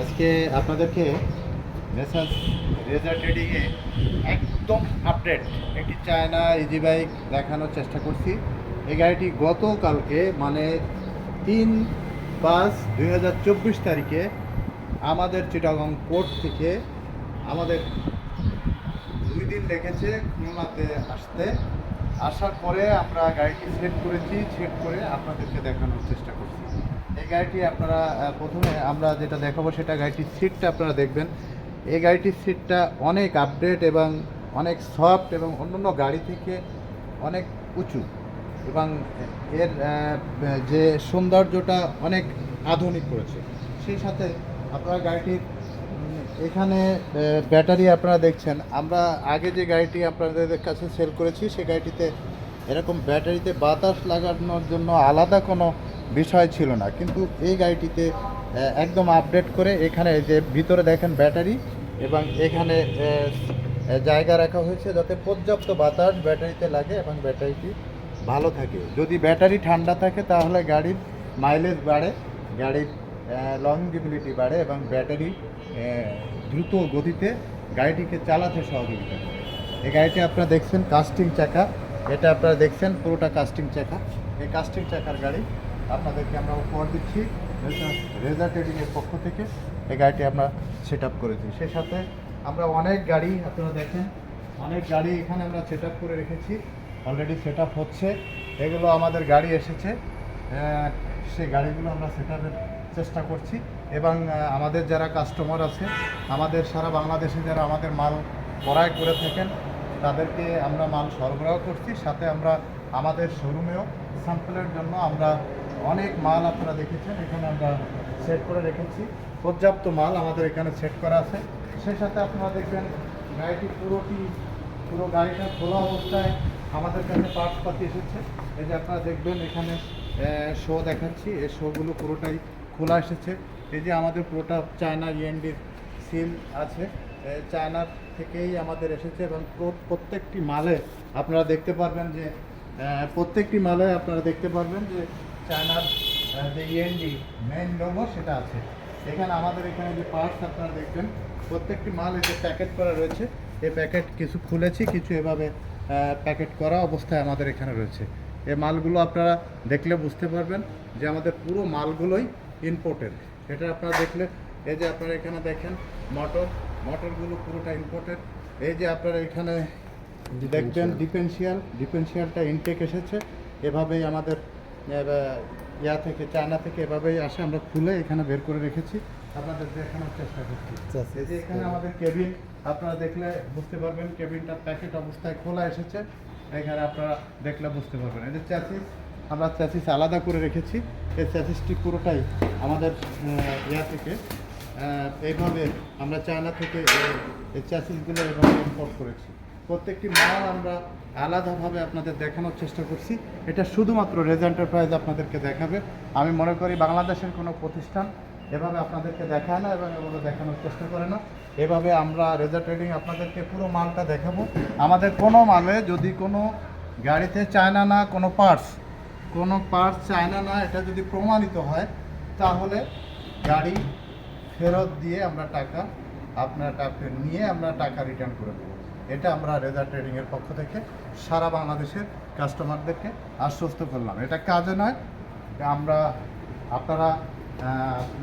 আজকে আপনাদেরকে মেসাজ রেজার ট্রেডিংয়ে একদম আপডেট একটি চায়না ইজি বাইক দেখানোর চেষ্টা করছি। এই গাড়িটি গতকালকে মানে তিন পাঁচ দুই তারিখে আমাদের চিটাগং কোর্ট থেকে আমাদের দুই দিন লেগেছে খুলনাতে আসতে। আসার পরে আমরা গাড়িটি সেট করেছি সেট করে আপনাদেরকে দেখানোর চেষ্টা করছি। এই গাড়িটি আপনারা প্রথমে আমরা যেটা দেখাবো সেটা গাড়িটির সিটটা আপনারা দেখবেন। এই গাড়িটির সিটটা অনেক আপডেট এবং অনেক সফট এবং অন্যান্য গাড়ি থেকে অনেক উঁচু এবং এর যে সৌন্দর্যটা অনেক আধুনিক করেছে। সেই সাথে আপনারা গাড়িটির এখানে ব্যাটারি আপনারা দেখছেন। আমরা আগে যে গাড়িটি আপনাদের কাছে সেল করেছি সেই গাড়িটিতে এরকম ব্যাটারিতে বাতাস লাগানোর জন্য আলাদা কোনো বিষয় ছিল না। কিন্তু এই গাড়িটিতে একদম আপডেট করে এখানে যে ভিতরে দেখেন ব্যাটারি এবং এখানে জায়গা রাখা হয়েছে যাতে পর্যাপ্ত বাতাস ব্যাটারিতে লাগে এবং ব্যাটারিটি ভালো থাকে। যদি ব্যাটারি ঠান্ডা থাকে তাহলে গাড়ির মাইলেজ বাড়ে, গাড়ির লংজিবিলিটি বাড়ে এবং ব্যাটারি দ্রুত গতিতে গাড়িটিকে চালাতে সহযোগিতা করে। এই গাড়িটি আপনারা দেখছেন কাস্টিং চাকা। এটা আপনারা দেখছেন পুরোটা কাস্টিং চাকা। এই কাস্টিং চাকার গাড়ি আপনাদেরকে আমরা উপহার দিচ্ছি রেজা ট্রেডিংয়ের পক্ষ থেকে। এই গাড়িটি আমরা সেট আপ করেছি সেই সাথে আমরা অনেক গাড়ি, আপনারা দেখেন, অনেক গাড়ি এখানে আমরা সেট আপ করে রেখেছি। অলরেডি সেট আপ হচ্ছে। এগুলো আমাদের গাড়ি এসেছে। সেই গাড়িগুলো আমরা সেট আপের চেষ্টা করছি এবং আমাদের যারা কাস্টমার আছে, আমাদের সারা বাংলাদেশে যারা আমাদের মাল ক্রয় করে থাকেন, তাদেরকে আমরা মাল সরবরাহ করছি। সাথে আমরা আমাদের শোরুমেও স্যাম্পলের জন্য আমরা অনেক মাল আপনারা দেখেছেন, এখানে আমরা সেট করে রেখেছি। পর্যাপ্ত মাল আমাদের এখানে সেট করা আছে। সেই সাথে আপনারা দেখবেন, গাড়িটি পুরোটি, পুরো গাড়িটা খোলা অবস্থায় আমাদের কাছে পার্টস পাতি এসেছে। এই যে আপনারা দেখবেন এখানে শো দেখাচ্ছি। এই শোগুলো পুরোটাই খোলা এসেছে। এই যে আমাদের পুরোটা চায়না ইএনডির সিল আছে। চায়নার থেকেই আমাদের এসেছে এবং প্রত্যেকটি মালে আপনারা দেখতে পারবেন যে প্রত্যেকটি মালে আপনারা দেখতে পারবেন যে চায়নার যে ইএনডি মেন লোগো সেটা আছে। এখানে আমাদের এখানে যে পার্টস আপনারা দেখবেন, প্রত্যেকটি মাল যে প্যাকেট করা রয়েছে, এই প্যাকেট কিছু খুলেছি, কিছু এভাবে প্যাকেট করা অবস্থায় আমাদের এখানে রয়েছে। এই মালগুলো আপনারা দেখলে বুঝতে পারবেন যে আমাদের পুরো মালগুলোই ইম্পোর্টেড এটা আপনারা দেখলে এই যে আপনারা এখানে দেখেন মটর মটরগুলো পুরোটা ইম্পোর্টেড এই যে আপনারা এখানে দেখবেন ডিফেন্সিয়াল ডিফেন্সিয়ালটা ইনটেক এসেছে। এভাবেই আমাদের ইয়া থেকে চায়না থেকে এভাবেই আসে। আমরা খুলে এখানে বের করে রেখেছি। আপনাদের দেখানোর চেষ্টা করছি। এই যে এখানে আমাদের কেবিন আপনারা দেখলে বুঝতে পারবেন কেবিনটা প্যাকেট অবস্থায় খোলা এসেছে। এখানে আপনারা দেখলে বুঝতে পারবেন। এই যে চ্যাসিস আমরা চ্যাসিস আলাদা করে রেখেছি। এই চ্যাসিসটি পুরোটাই আমাদের ইয়া থেকে এইভাবে আমরা চায়না থেকে এই- চ্যাসিসগুলো এভাবে ইম্পোর্ট করেছি। প্রত্যেকটি মাল আমরা আলাদাভাবে আপনাদের দেখানোর চেষ্টা করছি। এটা শুধুমাত্র রেজ এন্টারপ্রাইজ আপনাদেরকে দেখাবে। আমি মনে করি বাংলাদেশের কোনো প্রতিষ্ঠান এভাবে আপনাদেরকে দেখায় না এবং এভাবে দেখানোর চেষ্টা করে না। এভাবে আমরা রেজা ট্রেডিং আপনাদেরকে পুরো মালটা দেখাবো। আমাদের কোনো মালে যদি কোনো গাড়িতে চায়না না কোনো পার্টস কোনো পার্টস চায়না না এটা যদি প্রমাণিত হয়, তাহলে গাড়ি ফেরত দিয়ে আমরা টাকা আপনার নিয়ে আমরা টাকা রিটার্ন করে দেবো। এটা আমরা রেজার ট্রেডিংয়ের পক্ষ থেকে সারা বাংলাদেশের কাস্টমারদেরকে আশ্বস্ত করলাম। এটা কাজে নয়, আমরা আপনারা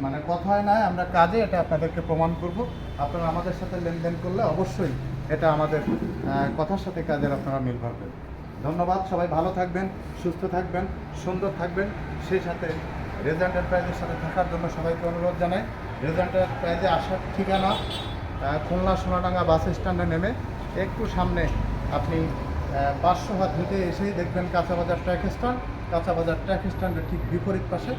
মানে কথায় নয়, আমরা কাজে এটা আপনাদেরকে প্রমাণ করব। আপনারা আমাদের সাথে লেনদেন করলে অবশ্যই এটা আমাদের কথার সাথে কাজের আপনারা মিল পাবেন ধন্যবাদ, সবাই ভালো থাকবেন, সুস্থ থাকবেন, সুন্দর থাকবেন। সেই সাথে রেজাল্ট এন্টারপ্রাইজের সাথে থাকার জন্য সবাইকে অনুরোধ জানাই। রেজাল্ট এন্টারপ্রাইজে আসার ঠিকানা খুলনা সোনাডাঙ্গা বাস স্ট্যান্ডে নেমে একটু সামনে আপনি পাঁচশো হাত হেঁটে এসেই দেখবেন কাঁচাবাজার ট্র্যাক স্ট্যান্ড। কাঁচাবাজার ট্র্যাক স্ট্যান্ডের ঠিক বিপরীত পাশে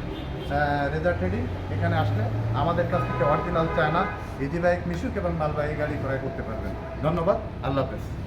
রেজার ট্রেডিং এখানে আসলে আমাদের কাছ থেকে original China easy bike Mishuk এবং মালবাহী গাড়ি ক্রয় করতে পারবেন। ধন্যবাদ, আল্লাহ হাফেজ।